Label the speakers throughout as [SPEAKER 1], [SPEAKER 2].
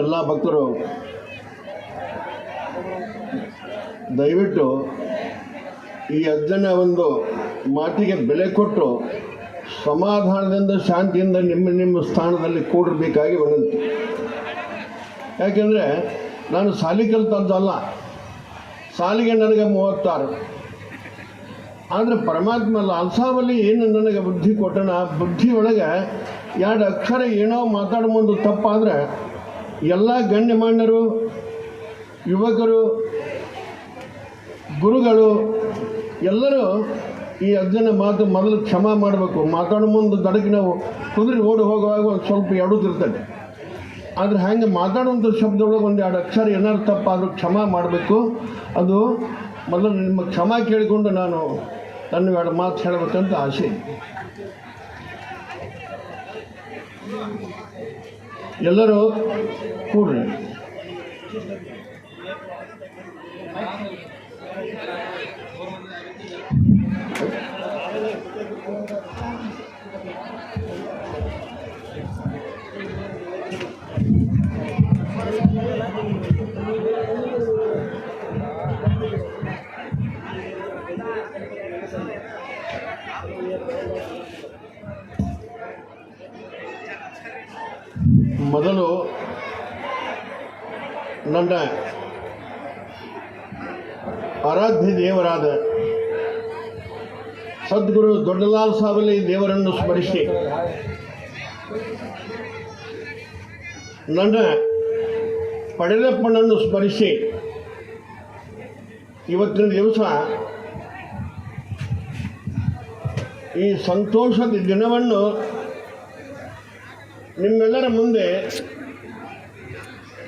[SPEAKER 1] ಎಲ್ಲ ಭಕ್ತರು ದಯವಿಟ್ಟು ಈ ಅಜ್ಜನ ಒಂದು ಮಾತಿಗೆ ಬೆಲೆ ಕೊಟ್ಟು ಸಮಾಧಾನದಿಂದ, ಶಾಂತಿಯಿಂದ ನಿಮ್ಮ ನಿಮ್ಮ ಸ್ಥಾನದಲ್ಲಿ ಕೂಡಿರಬೇಕಾಗಿ ವಿನಂತಿ ಯಾಕೆಂದರೆ ನಾನು ಸಾಲಿ ಕಲಿತದ್ದಲ್ಲ ಸಾಲಿಗೆ ನನಗೆ ಮೂವತ್ತಾರು. ಆದರೆ ಪರಮಾತ್ಮ ಲಾಲ್ಸಾವಲ್ಲಿ ಏನು ನನಗೆ ಬುದ್ಧಿ ಕೊಟ್ಟಣ ಆ ಬುದ್ಧಿ ಒಳಗೆ ಎರಡು ಅಕ್ಷರ ಏನೋ ಮಾತಾಡೋ ಒಂದು ತಪ್ಪಾದರೆ ಎಲ್ಲ ಗಣ್ಯಮಾನ್ಯರು, ಯುವಕರು, ಗುರುಗಳು ಎಲ್ಲರೂ ಈ ಅಜ್ಜನ ಮಾತು ಮೊದಲು ಕ್ಷಮ ಮಾಡಬೇಕು. ಮಾತಾಡೋ ಮುಂದೆ ದಡಕ್ಕೆ ನಾವು ಕುದುರೆ ಓಡಿ ಹೋಗುವಾಗ ಒಂದು ಸ್ವಲ್ಪ ಎಡುತ್ತಿರ್ತದೆ ಆದರೆ ಹಾಗೆ ಮಾತಾಡುವಂಥ ಶಬ್ದದೊಳಗೆ ಒಂದು ಎರಡು ಅಕ್ಷರ ಏನಾದ್ರು ತಪ್ಪಾದರೂ ಕ್ಷಮಾ ಮಾಡಬೇಕು. ಅದು ಮೊದಲು ನಿಮ್ಮ ಕ್ಷಮಾ ಕೇಳಿಕೊಂಡು ನಾನು ನನ್ನ ಎರಡು ಮಾತು ಹೇಳಬೇಕಂತ ಆಸೆ. ಎಲ್ಲರೂ ಕೂಡ್ರಿ. ಮೊದಲು ನನ್ನ ಆರಾಧ್ಯ ದೇವರಾದ ಸದ್ಗುರು ದೊಡ್ಡಲಾಲ್ ಸಾವಲಿ ದೇವರನ್ನು ಸ್ಮರಿಸಿ. ನನ್ನ ಪಡೆದಪ್ಪನನ್ನು ಸ್ಮರಿಸಿ. ಇವತ್ತಿನ ದಿವಸ ಈ ಸಂತೋಷದ ದಿನವನ್ನು ನಿಮ್ಮೆಲ್ಲರ ಮುಂದೆ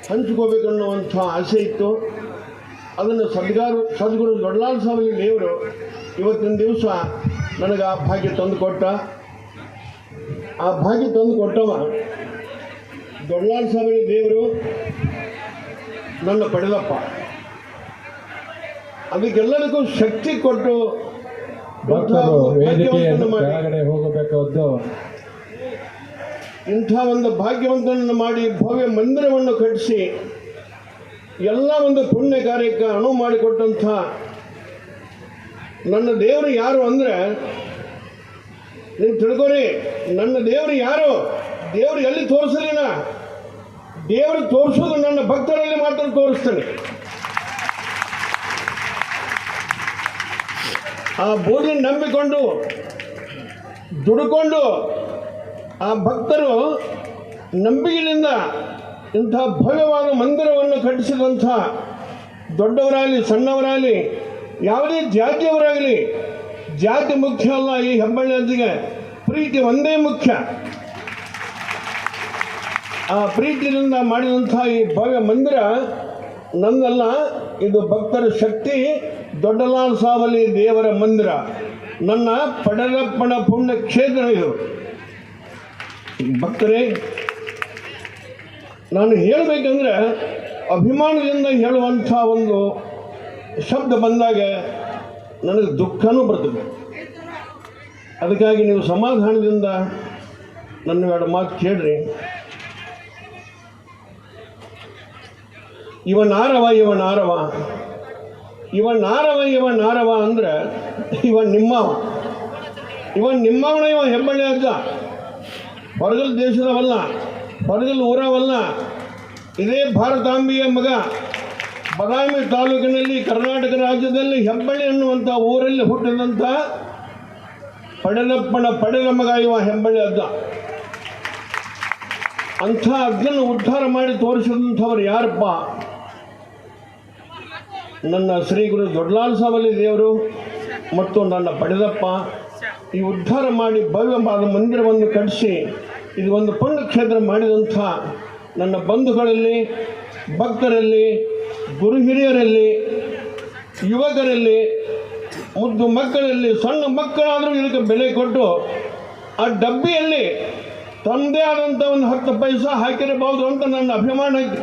[SPEAKER 1] ಹಂಚ್ಕೋಬೇಕನ್ನುವಂಥ ಆಸೆ ಇತ್ತು. ಅದನ್ನು ಸದ್ಗಾರು ಸದ್ಗುರು ದೊಡ್ಡಲಾಲ್ ಸ್ವಾಮಿ ದೇವರು ಇವತ್ತಿನ ದಿವಸ ನನಗೆ ಆ ಭಾಗ್ಯ ತಂದು ಕೊಟ್ಟ. ಆ ಭಾಗ್ಯ ತಂದು ಕೊಟ್ಟವ ದೊಡ್ಡಲಾಲ್ ಸ್ವಾಮಿ ದೇವರು ನನ್ನ ಪಡೆದಪ್ಪ. ಅದಕ್ಕೆಲ್ಲರಿಗೂ ಶಕ್ತಿ ಕೊಟ್ಟು
[SPEAKER 2] ಹೋಗಬೇಕಾದ್ದು
[SPEAKER 1] ಇಂಥ ಒಂದು ಭಾಗ್ಯವಂತನನ್ನು ಮಾಡಿ ಭವ್ಯ ಮಂದಿರವನ್ನು ಕಟ್ಟಿಸಿ ಎಲ್ಲ ಒಂದು ಪುಣ್ಯ ಕಾರ್ಯಕ್ಕೆ ಅನುವು ಮಾಡಿಕೊಟ್ಟಂಥ ನನ್ನ ದೇವರು ಯಾರು ಅಂದರೆ ನೀವು ತಿಳ್ಕೊರಿ, ನನ್ನ ದೇವರು ಯಾರು? ದೇವರು ಎಲ್ಲಿ ತೋರಿಸಲಿನ ದೇವರು ತೋರಿಸೋದು ನನ್ನ ಭಕ್ತರಲ್ಲಿ ಮಾತ್ರ ತೋರಿಸ್ತಾನೆ. ಆ ಬೋಧನೆ ನಂಬಿಕೊಂಡು, ದುಡ್ಕೊಂಡು, ಆ ಭಕ್ತರು ನಂಬಿಕೆಯಿಂದ ಇಂಥ ಭವ್ಯವಾದ ಮಂದಿರವನ್ನು ಕಟ್ಟಿಸಿದಂಥ ದೊಡ್ಡವರಾಗಲಿ, ಸಣ್ಣವರಾಗಲಿ ಯಾವುದೇ ಜಾತಿಯವರಾಗಲಿ, ಜಾತಿ ಮುಖ್ಯ ಅಲ್ಲ ಈ ಹೆಬ್ಬಳ್ಳಿ ಅಜ್ಜಿಗೆ ಪ್ರೀತಿ ಒಂದೇ ಮುಖ್ಯ. ಆ ಪ್ರೀತಿಯಿಂದ ಮಾಡಿದಂಥ ಈ ಭವ್ಯ ಮಂದಿರ ನಂದಲ್ಲ, ಇದು ಭಕ್ತರ ಶಕ್ತಿ, ದೊಡ್ಡಲಾಲ್ ಸಾವಲಿ ದೇವರ ಮಂದಿರ. ನನ್ನ ಪಡಲಪ್ಪಣ ಪುಣ್ಯ ಕ್ಷೇತ್ರ ಇದು. ಭಕ್ತರೇ, ನಾನು ಹೇಳಬೇಕಂದ್ರೆ ಅಭಿಮಾನದಿಂದ ಹೇಳುವಂಥ ಒಂದು ಶಬ್ದ ಬಂದಾಗ ನನಗೆ ದುಃಖನೂ ಬರ್ತದೆ. ಅದಕ್ಕಾಗಿ ನೀವು ಸಮಾಧಾನದಿಂದ ನನ್ನ ಎರಡು ಮಾತು ಕೇಳ್ರಿ. ಇವ ನಾರವ ಇವ ನಾರವ. ಇವ ನಾರವ ಇವ ನಾರವ ಅಂದ್ರೆ ಇವ ನಿಮ್ಮವ. ಇವ ನಿಮ್ಮವನ ಇವ ಹೆಬ್ಬಳ್ಳಿ ಅಜ್ಜ ಹೊರಗಲ್ ದೇಶದವಲ್ಲ ಹೊರಗಲ್ ಊರವಲ್ಲ. ಇದೇ ಭಾರತಾಂಬೆಯ ಮಗ. ಬದಾಮಿ ತಾಲೂಕಿನಲ್ಲಿ, ಕರ್ನಾಟಕ ರಾಜ್ಯದಲ್ಲಿ ಹೆಬ್ಬಳ್ಳಿ ಅನ್ನುವಂಥ ಊರಲ್ಲಿ ಹುಟ್ಟಿದಂಥ ಪಡೆದಪ್ಪನ ಪಡೆದ ಮಗ ಇವ ಹೆಬ್ಬಳ್ಳಿ ಅದ್ದ ಅಂಥ ಅಗ್ನ ಉದ್ಧಾರ ಮಾಡಿ ತೋರಿಸಿದಂಥವ್ರು ಯಾರಪ್ಪ? ನನ್ನ ಶ್ರೀ ಗುರು ದೊಡ್ಡಲಾಲ್ ಸಾವಲಿ ದೇವರು ಮತ್ತು ನನ್ನ ಪಡೆದಪ್ಪ. ಈ ಉದ್ಧಾರ ಮಾಡಿ ಭವ್ಯವಾದ ಮಂದಿರವನ್ನು ಕಟ್ಟಿಸಿ, ಇದು ಒಂದು ಪುಣ್ಯಕ್ಷೇತ್ರ ಮಾಡಿದಂಥ ನನ್ನ ಬಂಧುಗಳಲ್ಲಿ, ಭಕ್ತರಲ್ಲಿ ಗುರು ಹಿರಿಯರಲ್ಲಿ, ಯುವಕರಲ್ಲಿ ಮುದ್ದು ಮಕ್ಕಳಲ್ಲಿ, ಸಣ್ಣ ಮಕ್ಕಳಾದರೂ ಇದಕ್ಕೆ ಬೆಲೆ ಕೊಟ್ಟು ಆ ಡಬ್ಬಿಯಲ್ಲಿ ತನ್ನದೇ ಆದಂಥ ಒಂದು ಹತ್ತು ಪೈಸಾ ಹಾಕಿರಬಹುದು ಅಂತ ನನ್ನ ಅಭಿಮಾನ ಐತಿ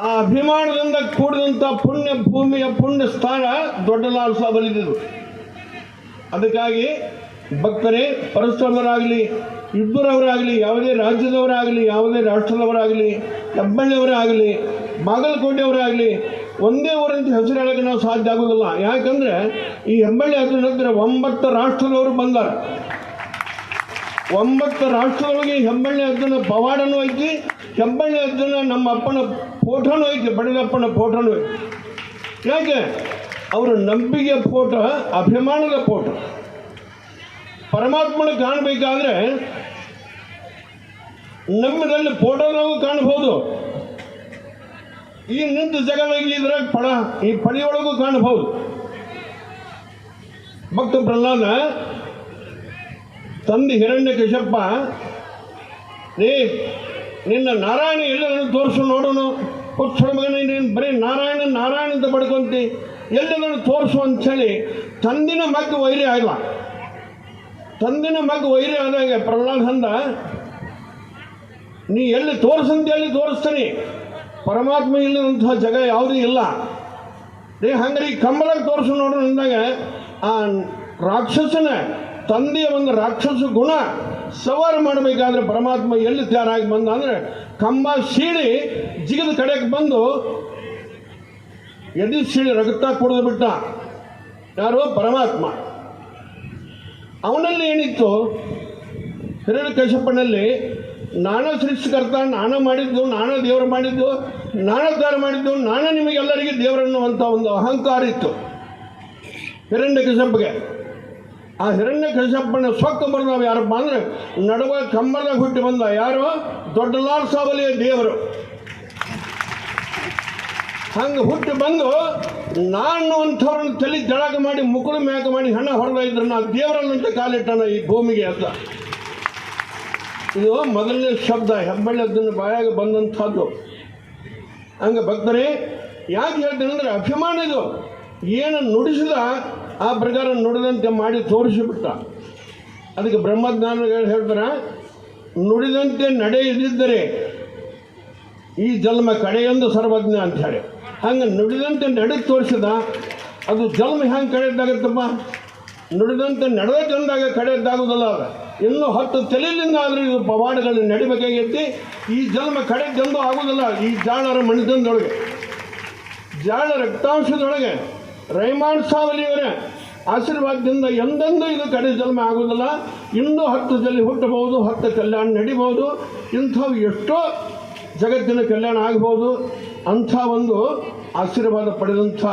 [SPEAKER 1] ಆ ಅಭಿಮಾನದಿಂದ ಕೂಡಿದಂಥ ಪುಣ್ಯ ಭೂಮಿಯ ಪುಣ್ಯ ಸ್ಥಾನ ದೊಡ್ಡ ಲಾಲ್ ಸಾಬಲಿದ್ದು ಅದಕ್ಕಾಗಿ ಭಕ್ತರೇ, ಪರಶುರಾಮರಾಗಲಿ, ಇಬ್ಬರವರಾಗಲಿ, ಯಾವುದೇ ರಾಜ್ಯದವರಾಗಲಿ, ಯಾವುದೇ ರಾಷ್ಟ್ರದವರಾಗಲಿ, ಹೆಬ್ಬಳ್ಳಿಯವರಾಗಲಿ, ಬಾಗಲಕೋಟೆಯವರಾಗಲಿ, ಒಂದೇ ಊರಂತ ಹೆಸರು ಹೇಳೋಕ್ಕೆ ನಾವು ಸಾಧ್ಯ ಆಗೋದಿಲ್ಲ. ಯಾಕಂದರೆ ಈ ಹೆಬ್ಬಳ್ಳಿ ಹೆಸರು ಹೇಳಿದ್ರೆ ಒಂಬತ್ತು ರಾಷ್ಟ್ರದವರು ಬಂದಾರ. ಒಂಬತ್ತು ರಾಷ್ಟ್ರದೊಳಗೆ ಹೆಬ್ಬಳ್ಳಿ ಅದನ್ನು ಪವಾಡನೂ ಐತಿ, ಹೆಬ್ಬಳ್ಳಿ ಅದನ್ನು ನಮ್ಮ ಅಪ್ಪನ ಫೋಟೋನೂ ಐತಿ ಬಡಿದಪ್ಪನ ಫೋಟೋನೂ ಐತಿ. ಯಾಕೆ? ಅವರ ನಂಬಿಕೆ ಫೋಟೋ, ಅಭಿಮಾನದ ಫೋಟೋ. ಪರಮಾತ್ಮನ ಕಾಣಬೇಕಾದ್ರೆ ನಮ್ಮದಲ್ಲಿ ಫೋಟೋದಾಗೂ ಕಾಣಬಹುದು. ಈ ನಿಂತ ಜಗದಾಗ ಇದ್ರಾಗ ಪಡ, ಈ ಪಡಿಯೊಳಗೂ ಕಾಣಬಹುದು. ಭಕ್ತ ಪ್ರಹ್ಲಾದ, ತಂದೆ ಹಿರಣ್ಯ ಕಶಪ್ಪ ರೇ, ನಿನ್ನ ನಾರಾಯಣ ಎಲ್ಲರನ್ನು ತೋರಿಸು ನೋಡೋಣ ಹುಚ್ಚಡ ಮಗನ, ನೀನು ಬರೀ ನಾರಾಯಣ ನಾರಾಯಣ ಅಂತ ಪಡ್ಕೊಂತಿ. ಎಲ್ಲಿ ನನಗೆ ತೋರಿಸು ಅಂಥೇಳಿ ತಂದಿನ ಮಗ್ಗ ವೈರಿ ಆಗಲ್ಲ ತಂದಿನ ಮಗ ವೈರಿ ಆದಾಗ ಪ್ರಹ್ಲಾದ್ ಹಂದ, ನೀ ಎಲ್ಲಿ ತೋರಿಸಂತ ಎಲ್ಲಿ ತೋರಿಸ್ತೀನಿ. ಪರಮಾತ್ಮ ಇಲ್ಲದಂತಹ ಜಗ ಯಾವುದೂ ಇಲ್ಲ. ರೀ ಹಂಗಾರೆ ಈ ಕಂಬದಾಗ ತೋರಿಸು ನೋಡು ಅಂದಾಗ ಆ ರಾಕ್ಷಸನ ತಂದೆಯ ಒಂದು ರಾಕ್ಷಸ ಗುಣ ಸವಾರ ಮಾಡಬೇಕಾದ್ರೆ ಪರಮಾತ್ಮ ಎಲ್ಲಿ ತಯಾರಾಗಿ ಬಂದ ಅಂದರೆ ಕಂಬ ಸೀಳಿ ಜಿಗಿದ ಕಡೆಗೆ ಬಂದು ಎದಿ ಸೀಳಿ ರಕ್ತ ಕುಡಿದು ಬಿಟ್ಟ. ಯಾರು ಪರಮಾತ್ಮ. ಅವನಲ್ಲಿ ಏನಿತ್ತು? ಹಿರಣ್ಯ ಕಶ್ಯಪನಲ್ಲಿ ನಾನಾ ಸೃಷ್ಟಿಕರ್ತ, ನಾನೇ ಮಾಡಿದ್ದು, ನಾನಾ ದೇವರು ಮಾಡಿದ್ದು, ನಾನ ದಾರ ಮಾಡಿದ್ದು, ನಾನೇ ನಿಮಗೆಲ್ಲರಿಗೆ ದೇವರನ್ನುವಂಥ ಒಂದು ಅಹಂಕಾರ ಇತ್ತು ಹಿರಣ್ಯ ಕಶ್ಯಪ್ಗೆ. ಆ ಹಿರಣ್ಯ ಕಶ್ಯಪ್ಪನ ಸೊಕ್ಕ ನಾವು ಯಾರಪ್ಪ ಅಂದ್ರೆ ನಡುವ ಕಂಬದಾಗ ಹುಟ್ಟಿ ಬಂದ ಯಾರು? ದೊಡ್ಡ ಲಾಲ್ ಸಾವಲಿಯ ದೇವರು. ಹಂಗೆ ಹುಟ್ಟಿ ಬಂದು ನಾನು ಅಂಥವ್ರನ್ನ ತಲೆ ಜಳಕ ಮಾಡಿ, ಮುಕುಳು ಮ್ಯಾಕ ಮಾಡಿ ಹಣ ಹೊಡೆದ ಇದ್ರೆ ನಾ ದೇವರನ್ನಂತ ಕಾಲಿಟ್ಟಣ ಈ ಭೂಮಿಗೆ ಅಂತ. ಇದು ಮೊದಲನೇ ಶಬ್ದ ಹೆಬ್ಬಳ್ಳಿ ಅದನ್ನು ಬಾಯಾಗ ಬಂದಂಥದ್ದು. ಹಂಗೆ ಭಕ್ತರೇ, ಯಾಕೆ ಹೇಳ್ತೇನೆ ಅಂದರೆ ಅಭಿಮಾನ ಇದು. ಏನು ನುಡಿಸಿದ ಆ ಪ್ರಕಾರ ನುಡಿದಂತೆ ಮಾಡಿ ತೋರಿಸಿಬಿಟ್ಟ. ಅದಕ್ಕೆ ಬ್ರಹ್ಮಜ್ಞಾನಿಗಳು ಹೇಳ್ತಾರೆ, ನುಡಿದಂತೆ ನಡೆಯದಿದ್ದರೆ ಈ ಜನ್ಮ ಕಡೆಯೊಂದು ಸರ್ವಜ್ಞ ಅಂತ ಹೇಳಿ. ಹಂಗೆ ನುಡಿದಂತೆ ನಡೆ ತೋರಿಸಿದ, ಅದು ಜನ್ಮ ಹೆಂಗೆ ಕಡೆಯದ್ದಾಗತ್ತಪ್ಪ ನುಡಿದಂತೆ ನಡೆದ ಚಂದಾಗ ಕಡೆಯದ್ದಾಗೋದಿಲ್ಲ ಅದು. ಇನ್ನೂ ಹತ್ತು ತಲೆಯಿಂದ ಆದರೂ ಇದು ಪವಾಡಗಳನ್ನ ನಡಿಬೇಕಾಗೈತಿ ಈ ಜನ್ಮ ಕಡೆ ಜಂದು ಆಗೋದಿಲ್ಲ ಈ ಜಾಳರ ಮಣಿತನದೊಳಗೆ. ಜಾಳ ರಕ್ತಾಂಶದೊಳಗೆ, ರೈಮಾನ್ ಸಾವಲಿಯವರ, ಆಶೀರ್ವಾದದಿಂದ ಎಂದೆಂದೂ ಇದು ಕಡೆ ಜನ್ಮ ಆಗೋದಿಲ್ಲ ಇನ್ನೂ ಹತ್ತು ಜಲ್ಲಿ ಹುಟ್ಟಬಹುದು, ಹತ್ತು ಕಲ್ಯಾಣ ನಡಿಬಹುದು, ಇಂಥವು ಎಷ್ಟೋ ಜಗತ್ತಿನ ಕಲ್ಯಾಣ ಆಗಬಹುದು. ಅಂಥ ಒಂದು ಆಶೀರ್ವಾದ ಪಡೆದಂಥ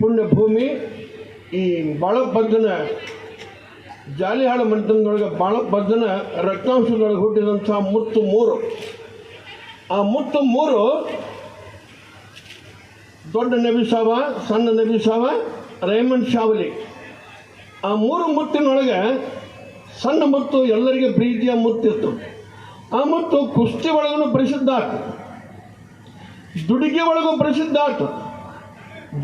[SPEAKER 1] ಪುಣ್ಯ ಭೂಮಿ ಈ ಬಾಳಪ್ಪಜ್ಜನ ಜಾಲಿಹಾಳ ಮಂಟಪದೊಳಗೆ ಬಾಳಪ್ಪಜ್ಜನ ರಕ್ತಾಂಶದೊಳಗೆ ಹುಟ್ಟಿದಂಥ ಮುತ್ತು ಮೂರು. ಆ ಮುತ್ತು ಮೂರು ದೊಡ್ಡ ನಬಿ ಸಾವ, ಸಣ್ಣ ನಬಿ ಸಾವ, ರೇಮಂಡ್ ಶಾವಲಿ. ಆ ಮೂರು ಮುತ್ತಿನೊಳಗೆ ಸಣ್ಣ ಮುತ್ತು ಎಲ್ಲರಿಗೆ ಪ್ರೀತಿಯ ಮುತ್ತಿತ್ತು. ಆ ಮುತ್ತು ಕುಸ್ತಿ ಒಳಗೂ ಪ್ರಸಿದ್ಧ ಆತು ದುಡಿಗೆ ಒಳಗೂ ಪ್ರಸಿದ್ಧ ಆತು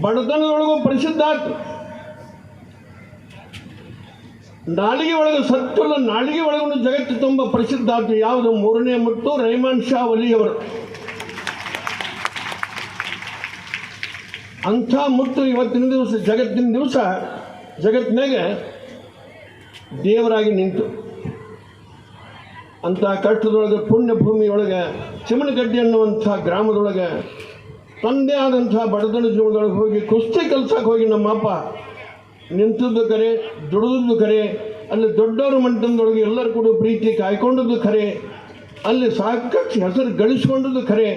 [SPEAKER 1] ಬಡತನದೊಳಗೂ ಪ್ರಸಿದ್ಧ ಆತು ನಾಲಿಗೆ ಒಳಗೆ ಸತ್ವದ ನಾಲಿಗೆ ಒಳಗೂ ಜಗತ್ತು ತುಂಬ ಪ್ರಸಿದ್ಧ ಆತು ಯಾವುದು? ಮೂರನೇ ಮುತ್ತು ರೈಮಾನ್ ಶಾ ಒಲಿಯವರು ಅಂಥ ಮುತ್ತು ಇವತ್ತಿನ ದಿವಸ, ಜಗತ್ತಿನ ದಿವಸ, ಜಗತ್ತಿನಾಗ ದೇವರಾಗಿ ನಿಂತು. ಅಂಥ ಕಷ್ಟದೊಳಗೆ ಪುಣ್ಯ ಭೂಮಿಯೊಳಗೆ ಚಿಮನಗಡ್ಡಿ ಅನ್ನುವಂಥ ಗ್ರಾಮದೊಳಗೆ ತಂದೆ ಆದಂಥ ಬಡತನ ಜೀವನದೊಳಗೆ ಹೋಗಿ ಕುಸ್ತಿ ಕೆಲಸಕ್ಕೆ ಹೋಗಿ ನಮ್ಮಪ್ಪ ನಿಂತದ್ದು ಕರೆ, ದುಡಿದದ್ದು ಕರೆ, ಅಲ್ಲಿ ದೊಡ್ಡವ್ರ ಮಂಟನದೊಳಗೆ ಎಲ್ಲರೂ ಕೂಡ ಪ್ರೀತಿ ಕಾಯ್ಕೊಂಡದ್ದು ಖರೆ ಅಲ್ಲಿ ಸಾಕಷ್ಟು ಹೆಸರು ಗಳಿಸ್ಕೊಂಡದ್ದು ಖರೆ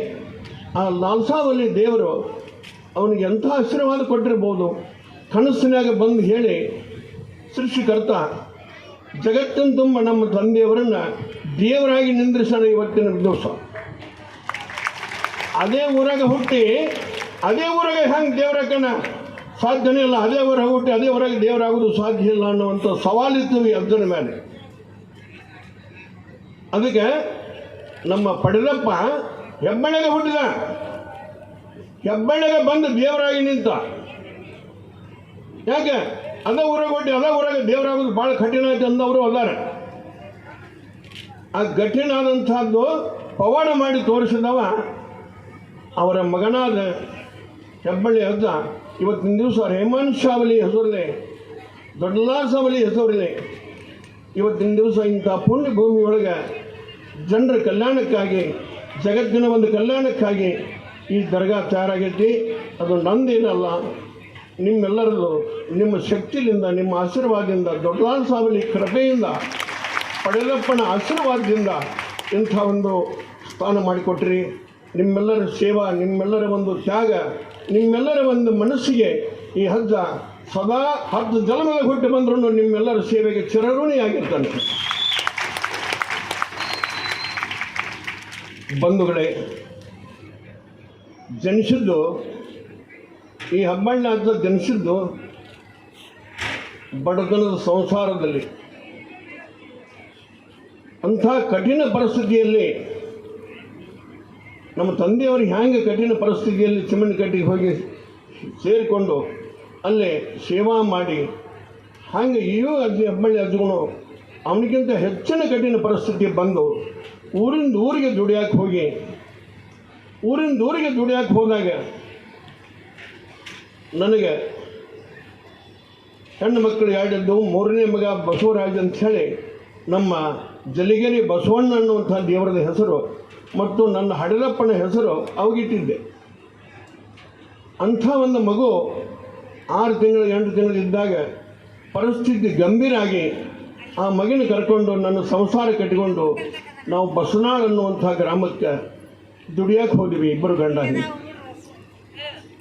[SPEAKER 1] ಆ ಲಾಲ್ಸಾವಲ್ಲಿ ದೇವರು ಅವನಿಗೆ ಎಂಥ ಆಶೀರ್ವಾದ ಕೊಟ್ಟಿರ್ಬೋದು? ಕನಸಿನಾಗ ಬಂದು ಹೇಳಿ, ಸೃಷ್ಟಿಕರ್ತ ಜಗತ್ತನ್ನು ತುಂಬ ನಮ್ಮ ತಂದೆಯವರನ್ನು ದೇವರಾಗಿ ನಿಂದ್ರಿಸೋಣ ಇವತ್ತಿನ ದಿವಸ. ಅದೇ ಊರಾಗ ಹುಟ್ಟಿ, ಅದೇ ಊರಾಗ ಹೆಂಗೆ ದೇವ್ರಕ್ಕನ ಸಾಧ್ಯನೇ ಇಲ್ಲ. ಅದೇ ಊರಾಗ ಹುಟ್ಟಿ, ಅದೇ ಊರಾಗ ದೇವರಾಗೋದು ಸಾಧ್ಯ ಇಲ್ಲ ಅನ್ನುವಂಥ ಸವಾಲಿತ್ತು ಅರ್ಜುನ ಮೇಲೆ ಅದಕ್ಕೆ ನಮ್ಮ ಪಡೆದಪ್ಪ ಹೆಬ್ಬಳ್ಳಿಗೆ ಹುಟ್ಟಿದ. ಹೆಬ್ಬಳ್ಳಿಗೆ ಬಂದು ದೇವರಾಗಿ ನಿಂತ. ಯಾಕೆ? ಅದ ಊರಾಗ ಹುಟ್ಟಿ, ಅದ ಊರಾಗ ದೇವರಾಗೋದು ಭಾಳ ಕಠಿಣ ಆಯ್ತು ಅಂದವರು ಅದಾರೆ. ಆ ಕಠಿಣ ಆದಂಥದ್ದು ಪವಾಡ ಮಾಡಿ ತೋರಿಸಿದವ ಅವರ ಮಗನಾದ ಹೆಬ್ಬಳ್ಳಿ ಹದ್ದ ಇವತ್ತಿನ ದಿವಸ ರೇಮನ್ ಶಾವಲಿ ಹೆಸರಲ್ಲೇ ದೊಡ್ಡಲಾ ಸಾವಲಿ ಹೆಸರಲ್ಲಿ, ಇವತ್ತಿನ ದಿವಸ ಇಂಥ ಪುಣ್ಯ ಭೂಮಿಯೊಳಗೆ ಜನರ ಕಲ್ಯಾಣಕ್ಕಾಗಿ, ಜಗತ್ತಿನ ಒಂದು ಕಲ್ಯಾಣಕ್ಕಾಗಿ ಈ ದರ್ಗಾ ತಯಾರಾಗೈತಿ. ಅದು ನಂದೇನಲ್ಲ ನಿಮ್ಮೆಲ್ಲರದು ನಿಮ್ಮ ಶಕ್ತಿಯಿಂದ ನಿಮ್ಮ ಆಶೀರ್ವಾದದಿಂದ ದೊಡ್ಡಲಾಲ್ ಸಾವಲಿ ಕೃಪೆಯಿಂದ ಪಡೆದಪ್ಪನ ಆಶೀರ್ವಾದದಿಂದ ಇಂಥ ಒಂದು ಸ್ಥಾನ ಮಾಡಿಕೊಟ್ರಿ. ನಿಮ್ಮೆಲ್ಲರ ಸೇವಾ, ನಿಮ್ಮೆಲ್ಲರ ಒಂದು ತ್ಯಾಗ, ನಿಮ್ಮೆಲ್ಲರ ಒಂದು ಮನಸ್ಸಿಗೆ ಈ ಹಜ್ಜ ಸದಾ ಹತ್ತು ಜನ್ಮದ ಹುಟ್ಟಿ ಬಂದರೂ ನಿಮ್ಮೆಲ್ಲರ ಸೇವೆಗೆ ಚಿರಋಣಿಯಾಗಿರ್ತಾನೆ ಬಂಧುಗಳೇ, ಜನಿಸಿದ್ದು, ಈ ಹಬ್ಬಣ್ಣ ಅಂತ ಜನಿಸಿದ್ದು ಬಡತನದ ಸಂಸಾರದಲ್ಲಿ. ಅಂಥ ಕಠಿಣ ಪರಿಸ್ಥಿತಿಯಲ್ಲಿ ನಮ್ಮ ತಂದೆಯವರು ಹ್ಯಾಂಗೆ ಕಠಿಣ ಪರಿಸ್ಥಿತಿಯಲ್ಲಿ ಚಿಮ್ಮನಕಟ್ಟಿಗೆ ಹೋಗಿ ಸೇರಿಕೊಂಡು ಅಲ್ಲೇ ಸೇವಾ ಮಾಡಿ ಹಾಗೆ ಇಯೂ ಅಜ್ಜಿ ಹೆಬ್ಬಳ್ಳಿ ಅಜ್ಜಗಳು ಅವನಿಗಿಂತ ಹೆಚ್ಚಿನ ಕಠಿಣ ಪರಿಸ್ಥಿತಿ ಬಂದು ಊರಿಂದ ಊರಿಗೆ ದುಡಿಯಾಕೆ ಹೋಗಿ, ಊರಿಂದ ಊರಿಗೆ ದುಡಿಯಾಕೆ ಹೋದಾಗ ನನಗೆ ಹೆಣ್ಣು ಮಕ್ಕಳು ಎರಡಿದ್ದು ಮೂರನೇ ಮಗ ಬಸವರಾಜ್ ಅಂಥೇಳಿ ನಮ್ಮ ಜಲಿಗೆರೆ ಬಸವಣ್ಣ ಅನ್ನುವಂಥ ದೇವರದ ಹೆಸರು ಮತ್ತು ನನ್ನ ಹಡಲಪ್ಪನ ಹೆಸರು ಅವಗಿಟ್ಟಿದ್ದೆ. ಅಂಥ ಒಂದು ಮಗು ಆರು ತಿಂಗಳು, ಎಂಟು ತಿಂಗಳಿದ್ದಾಗ ಪರಿಸ್ಥಿತಿ ಗಂಭೀರ ಆಗಿ ಆ ಮಗಿನ ಕರ್ಕೊಂಡು ನನ್ನ ಸಂಸಾರ ಕಟ್ಟಿಕೊಂಡು ನಾವು ಬಸನಾಳ್ ಅನ್ನುವಂಥ ಗ್ರಾಮಕ್ಕೆ ದುಡಿಯಕ್ಕೆ ಹೋದ್ವಿ ಇಬ್ಬರು ಗಂಡ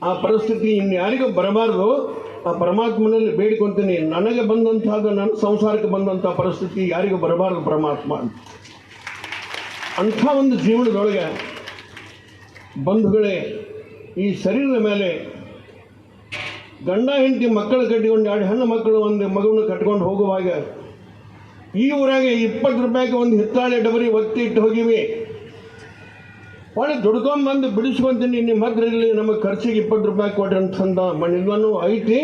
[SPEAKER 1] ಆ ಪರಿಸ್ಥಿತಿ ಇನ್ಯಾರಿಗೂ ಬರಬಾರ್ದು. ಆ ಪರಮಾತ್ಮನಲ್ಲಿ ಬೇಡಿಕೊಂತೀನಿ. ನನಗೆ ಬಂದಂಥದ್ದು ನನ್ನ ಸಂಸಾರಕ್ಕೆ ಬಂದಂಥ ಪರಿಸ್ಥಿತಿ ಯಾರಿಗೂ ಬರಬಾರ್ದು ಪರಮಾತ್ಮ ಅಂತ. ಅಂಥ ಒಂದು ಜೀವನದೊಳಗೆ ಬಂಧುಗಳೇ, ಈ ಶರೀರದ ಮೇಲೆ ಗಂಡ, ಹೆಂಡತಿ, ಮಕ್ಕಳು ಕಟ್ಟಿಕೊಂಡು ಎರಡು ಹೆಣ್ಣು ಮಕ್ಕಳು, ಒಂದು ಮಗುವನ್ನು ಕಟ್ಕೊಂಡು ಹೋಗುವಾಗ ಈ ಊರಾಗೆ ಇಪ್ಪತ್ತು ರೂಪಾಯಿಗೆ ಒಂದು ಹಿತ್ತಾಳೆ ಡಬರಿ ಒತ್ತಿ ಇಟ್ಟು ಹೋಗಿವಿ. ಒಳ್ಳೆ ದುಡ್ಕೊಂಬಂದು ಬಿಡಿಸ್ಕೊಂತೀನಿ, ನಿಮ್ಮ ಹತ್ರ ಇಲ್ಲಿ ನಮಗೆ ಖರ್ಚಿಗೆ ಇಪ್ಪತ್ತು ರೂಪಾಯಿ ಕೊಡ್ರಿ ಅಂತಂದ ಮಣ್ಣಿಂದನೂ ಐತಿ,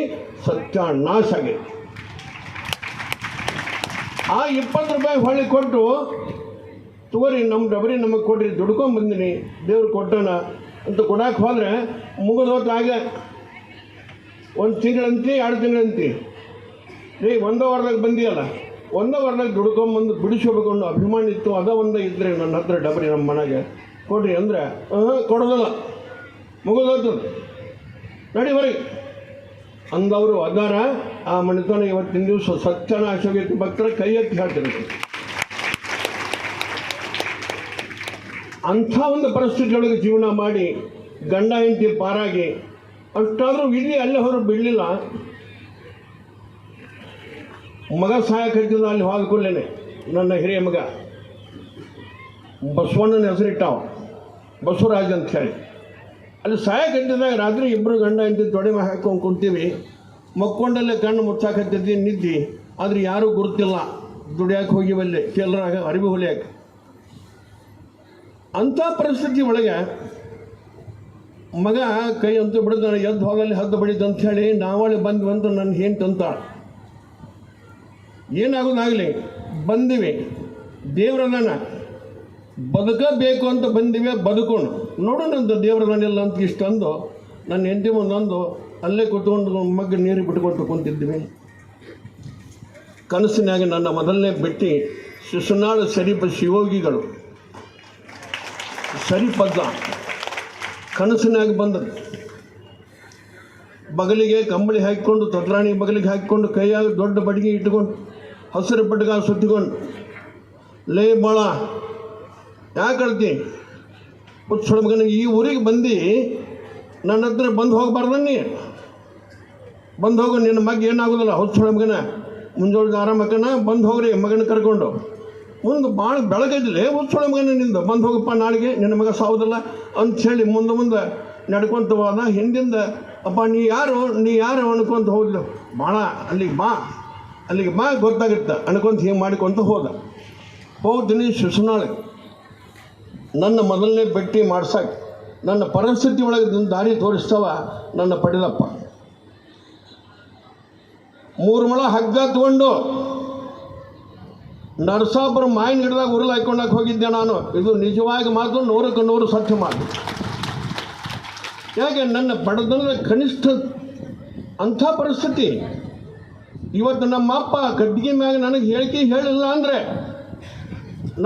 [SPEAKER 1] ಸತ್ಯ ನಾಶ ಆಗೈತಿ. ಆ ಇಪ್ಪತ್ತು ರೂಪಾಯಿ ಹೊಳ್ಳಿ ಕೊಟ್ಟು ತಗೋರಿ ನಮ್ಮ ಡಬರಿ ನಮಗೆ ಕೊಡ್ರಿ ದುಡ್ಕೊಂಬಂದಿನಿ ದೇವ್ರು ಕೊಟ್ಟೋಣ ಅಂತ ಕೊಡಕ್ಕೆ ಹೋದ್ರೆ ಮುಗಿದು ಆಗ ಒಂದು ತಿಂಗಳಂತಿ, ಎರಡು ತಿಂಗಳಂತಿ. ರೀ ಒಂದೇ ವಾರದಾಗ ಬಂದಿಯಲ್ಲ, ಒಂದೇ ವಾರದಾಗ ದುಡ್ಕೊಂಬಂದು ಬಿಡಿಸ್ಕೋಬೇಕು ಅನ್ನೋ ಅಭಿಮಾನ ಇತ್ತು, ಅದ ಒಂದೇ ಇದ್ದರೆ ನನ್ನ ಹತ್ರ ಡಬರಿ ನಮ್ಮ ಮನೆಗೆ ಕೊಡ್ರಿ ಅಂದರೆ ಕೊಡೋದಲ್ಲ. ಮುಗಿದೋತು ನಡಿ ಹೊರಗೆ ಅಂದವರು ಅದಾರ, ಆ ಮಣಿತನ ಇವತ್ತಿನ ದಿವಸ ಸತ್ಯನ ಆಗೈತಿ ಭಕ್ತರ ಕೈ ಎತ್ತಿ ಹೇಳ್ತಿರುತ್ತೆ ಅಂಥ ಒಂದು ಪರಿಸ್ಥಿತಿಯೊಳಗೆ ಜೀವನ ಮಾಡಿ ಗಂಡ, ಹೆಂಡತಿ ಪಾರಾಗಿ ಅಷ್ಟಾದರೂ ಇಲ್ಲಿ ಅಲ್ಲೇ ಹೊರ ಬಿಡಲಿಲ್ಲ ಮಗ ಸಹಾಯಕತ್ತಿದ್ದ ಅಲ್ಲಿ ಹೋದ ಕೂಡಲೇ ನನ್ನ ಹಿರಿಯ ಮಗ. ಬಸವಣ್ಣನ ಹೆಸರಿಟ್ಟಾವ. ಬಸವರಾಜ್ ಅಂತ ಹೇಳಿ. ಅಲ್ಲಿ ಸಹಾಯಕತ್ತಿದ್ದಾಗ ರಾತ್ರಿ ಇಬ್ಬರು ಗಂಡ, ಹೆಂಡತಿ ತೊಡೆ ಹಾಕೊಂಡು ಕುಂತೀವಿ. ಮಕ್ಕೊಂಡಲ್ಲೇ ಕಣ್ಣು ಮುಚ್ಚಾಕತ್ತಿದ್ದಿ ನಿದ್ದಿ. ಆದರೆ ಯಾರೂ ಗುರುತಿಲ್ಲ. ದುಡಿಯಾಕೆ ಬಲ್ಲೆ. ಕೆಲರಾಗ ಅರಿವಿ ಹೊಲಿಯಾಕೆ. ಅಂಥ ಪರಿಸ್ಥಿತಿ ಒಳಗೆ ಮಗ ಕೈ ಅಂತೂ ಬಿಡ್ತಾನೆ ಎದ್ದು ಹೋಗಲಿ ಹದ್ದು ಬಡಿದು ಅಂತ ಹೇಳಿ ನಾವಳೆ ಬಂದ್ವಿ ಅಂತ ನನ್ನ ಹೆಂಟ್ ಅಂತ. ಏನಾಗೋದಾಗಲಿ ಬಂದಿವಿ. ನನ್ನ ಬದುಕಬೇಕು ಅಂತ ಬಂದಿವೆ ಬದುಕೊಂಡು ನೋಡೋಣ ಅಂತ ನನ್ನೆಲ್ಲ ಅಂತ ಇಷ್ಟಂದು ನನ್ನ ಹೆಂಡತಿ ಮುಂದೊಂದು ಅಲ್ಲೇ ಕೂತ್ಕೊಂಡು ಮಗ್ಗ ನೀರು ಬಿಟ್ಕೊಂಡು ಕುಂತಿದ್ವಿ. ಕನಸಿನಾಗ ನನ್ನ ಮೊದಲನೇ ಭೇಟಿ ಶಿಶುನಾಳ ಸರಿಪ ಶಿವೋಗಿಗಳು. ಸರಿಪದ್ದ ಕನಸಿನಾಗ ಬಂದದ್ದು ಬಗಲಿಗೆ ಕಂಬಳಿ ಹಾಕಿಕೊಂಡು ತೊಟ್ರಾಣಿ ಬಗಲಿಗೆ ಹಾಕಿಕೊಂಡು ಕೈಯಾಗ ದೊಡ್ಡ ಬಡಿಗೆ ಇಟ್ಕೊಂಡು, ಹಸಿರು ಬಡ್ಗ ಸುತ್ತಿಕೊಂಡು, ಲೇ ಬಾಳ ಯಾಕೆ ಕಳ್ತಿ? ಹುಚ್ಚೊಳ ಮಗನ, ಈ ಊರಿಗೆ ಬಂದು ನನ್ನ ಹತ್ರ ಬಂದು ಹೋಗಬಾರ್ದನ್ನಿ ನೀ? ಬಂದು ಹೋಗು, ನಿನ್ನ ಮಗ ಏನಾಗೋದಿಲ್ಲ ಹುಚ್ಚೊಳ ಮಗನ ಮುಂಜೋಳಿಗೆ ಆರಾಮಕ್ಕನ ಬಂದು ಹೋಗ್ರಿ ಮಗನ ಕರ್ಕೊಂಡು. ಮುಂದೆ ಭಾಳ ಬೆಳಗೈದಿಲ್ಲ ಹುಚ್ಚೊಳ ಮಗನ ನಿಂದ. ಬಂದು ಹೋಗಪ್ಪ ನಾಳೆಗೆ, ನಿನ್ನ ಮಗ ಸಾವುದಿಲ್ಲ ಅಂಥೇಳಿ ಮುಂದೆ ಮುಂದೆ ನಡ್ಕೊಂತ ಹೋದ. ಹಿಂದಿಂದ, ಅಪ್ಪ, ನೀ ಯಾರು? ನೀ ಯಾರು ಅನ್ಕೊಂತ ಹೋದ್ಲು? ಭಾಳ ಅಲ್ಲಿಗೆ ಬಾ. ಅಲ್ಲಿಗೆ ಬಾ, ಗೊತ್ತಾಗುತ್ತೆ. ಅನ್ಕೊಂತ ಹಿಂಗೆ ಮಾಡಿಕೊಂತ ಹೋದ. ಹೋಗ್ತೀನಿ ಶಿಶುನಾಳೆ ನನ್ನ ಮೊದಲನೇ ಭೇಟಿ ಮಾಡ್ಸಕ್ಕೆ ನನ್ನ ಪರಿಸ್ಥಿತಿ ಒಳಗೆ ದಾರಿ ತೋರಿಸ್ತವ ನನ್ನ ಪಡೆದಪ್ಪ ಮೂರು ಮೊಳ ಹಗ್ಗ ತಗೊಂಡು ನರಸಾಪುರ ಮಾಯಿನ ಗಿಡದಾಗ ಉರುಳು ಹಾಕೊಂಡಾಗ ಹೋಗಿದ್ದೆ ನಾನು. ಇದು ನಿಜವಾಗಿ ಮಾತು ನೂರಕ್ಕೆ ನೂರು ಸತ್ಯ ಮಾತು. ಯಾಕೆ ನನ್ನ ಬಡತನದ ಕನಿಷ್ಠ ಅಂಥ ಪರಿಸ್ಥಿತಿ? ಇವತ್ತು ನಮ್ಮ ಅಪ್ಪ ಕಡ್ಡಿಗೆ ಮ್ಯಾಗ ನನಗೆ ಹೇಳಿಕೆ ಹೇಳಿಲ್ಲ ಅಂದರೆ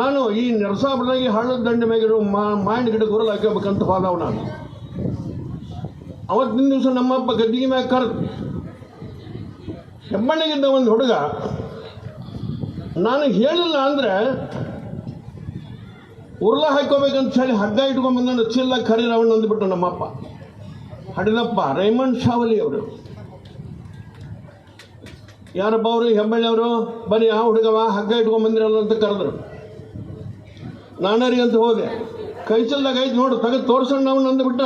[SPEAKER 1] ನಾನು ಈ ನರಸಾಪುರದಾಗಿ ಹಳ್ಳದ ದಂಡೆ ಮ್ಯಾಗಿರೋ ಮಾ ಮಾಯಿನ ಗಿಡಕ್ಕೆ ಉರುಳು ಹಾಕೋಬೇಕಂತ ಹೋದವು ನಾನು. ಅವತ್ತಿನ ದಿವಸ ನಮ್ಮಪ್ಪ ಗದ್ದಿಗೆ ಮ್ಯಾಗ ಕರೆದು, ಹೆಬ್ಬಣ್ಣಿಗಿದ್ದ ಒಂದು ಹುಡುಗ ನಾನು ಹೇಳಿಲ್ಲ ಅಂದರೆ ಉರ್ಲ ಹಾಕೋಬೇಕಂತ ಹೇಳಿ ಹಗ್ಗ ಇಟ್ಕೊಂಡ್ಬಂದ ಚಿಲ್ಲ ಕರೀರವಣ್ಣ ಅಂದ್ಬಿಟ್ಟು ನಮ್ಮಪ್ಪ. ಹಡಿನಪ್ಪ ರೈಮಂಡ್ ಶಾವಲಿ ಅವರು. ಯಾರಪ್ಪ ಅವರು ಹೆಮ್ಮಳ್ಳಿ ಅವರು? ಬನ್ನಿ, ಆ ಹುಡುಗವ ಹಗ್ಗ ಇಟ್ಕೊಂಡ್ಬಂದಿರಲ್ಲ ಅಂತ ಕರೆದ್ರು. ನಾನರಿಗೆ ಅಂತ ಹೋದೆ. ಕೈ ಚಲ್ದಾಗ ಐತೆ ನೋಡು, ತೆಗೆದು ತೋರ್ಸಣ್ಣ ಅವನು ಅಂದ್ಬಿಟ್ಟ